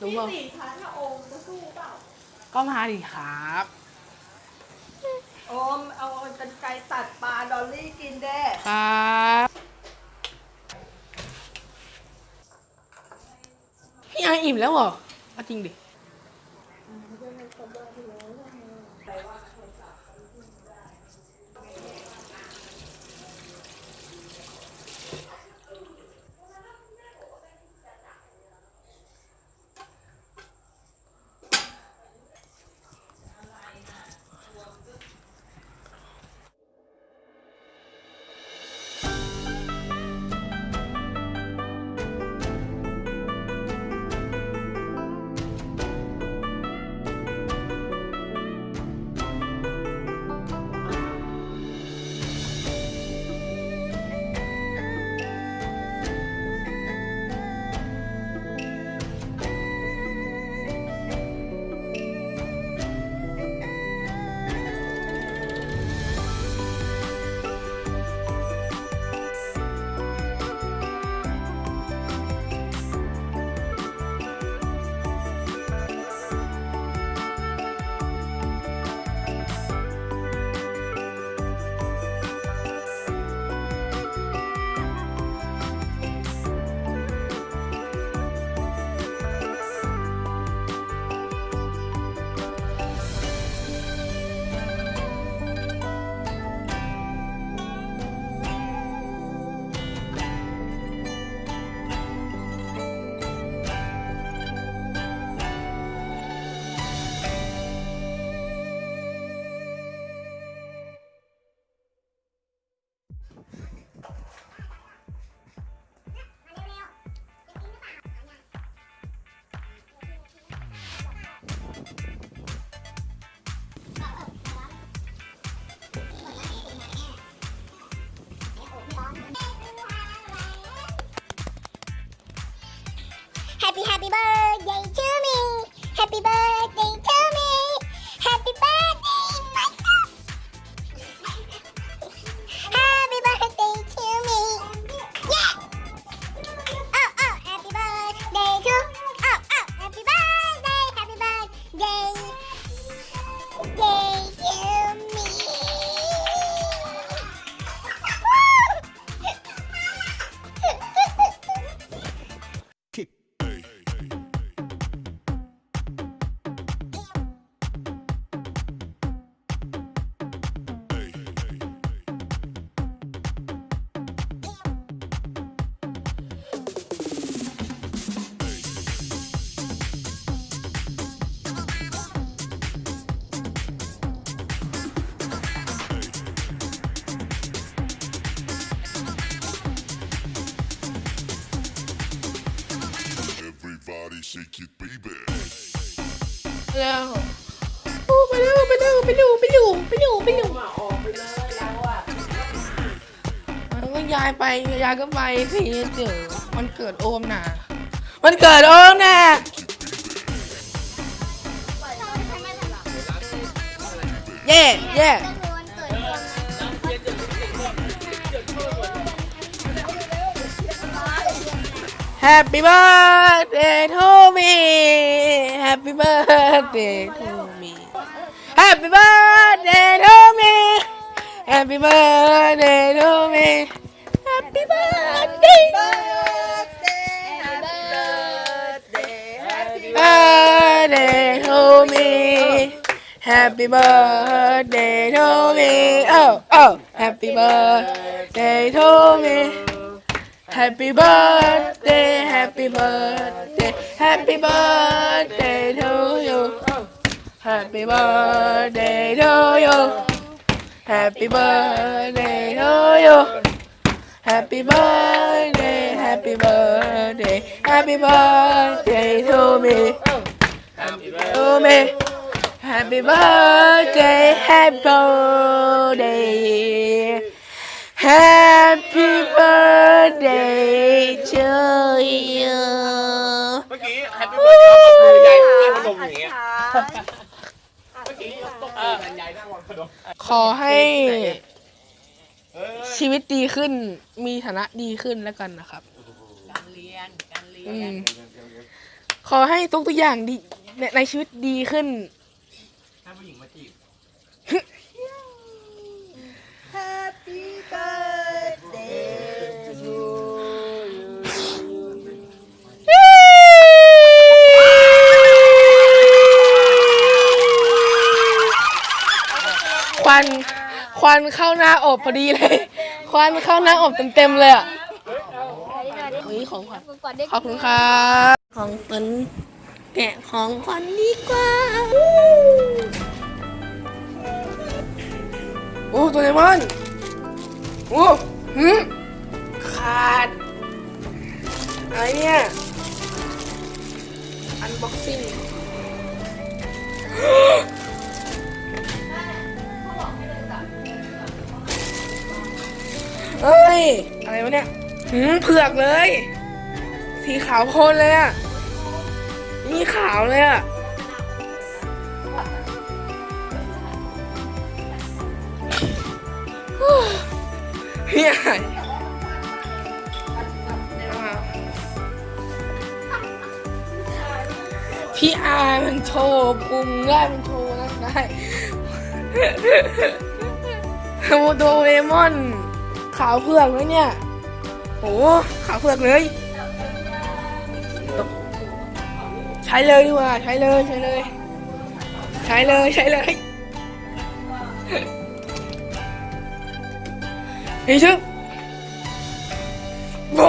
รู้พี่ป่ะสี่ชั้นนะโอมจะสู้เปล่า ก็มาดิครับ โอมเอากันไกรตัดปลาดอลลี่กินเด้ครับพี่ไออิ่มแล้วเหรอเอาจริงดิ shake it, baby. แล้วโอ้ไปเร็วไปเร็วไปเร็วไปเร็วไปเร็วไปเร็วมาออกไปเลยเราอะแล้วก็ยายไปยายก็ไปสิเดี๋ยวมันเกิดโอมน่ะมันเกิดโอมน่ะเย่เย่ Happy birthday to me. Happy birthday to me. Happy birthday to me. Happy birthday to me. Happy birthday. Birthday to me. Happy birthday Oh oh. Happy birthday to me Happy birthday, happy birthday, happy birthday to you. Happy birthday to you. Happy birthday to you. Happy birthday, happy birthday, happy birthday to me. To me. Happy birthday, happy birthday. Happy birthday to you เมื่อกี้แฮปปี้เบิร์ดเดย์ก็คือยายนั่งพนมอย่างเงี้ยเมื่อกี้ตบมือกันยายนั่งวางพนมขอให้ชีวิตดีขึ้น มีฐานะดีขึ้นแล้วกันนะครับ การเรียน การเรียอืน ม ขอให้ทุกตัวอย่างดีในในชีวิตดีขึ้น ถ้าผู้หญิงมาจีบ Happy birthday to you ควันควันเข้าหน้าอบพอดีเลย ควันเข้าหน้าอบเต็มๆเลยอะเฮ้ยของขวัญก่อนได้ขอบคุณครับของขวัญแกะของขวัญดีกว่าโอ้ตัวเลมอน โอ้หืมขาดอะไรเนี่ยอันบ็อกซิ่งเอ้ย อะไรวะเนี่ยหืมเผือกเลย สีขาวโพลนเลยอะนี่ขาวเลยอะ พี่ใหญ่พี่อามันโชว์พุงได้มันโชว์นั่นได้โมโดเรมอน ขาวเผือกเลยเนี่ยโอ้ขาวเผือกเลย ใช้เลยดีกว่า ใช้เลย ใช้เลย ใช้เลย ใช้เลย เฮ้ยชึบโอ้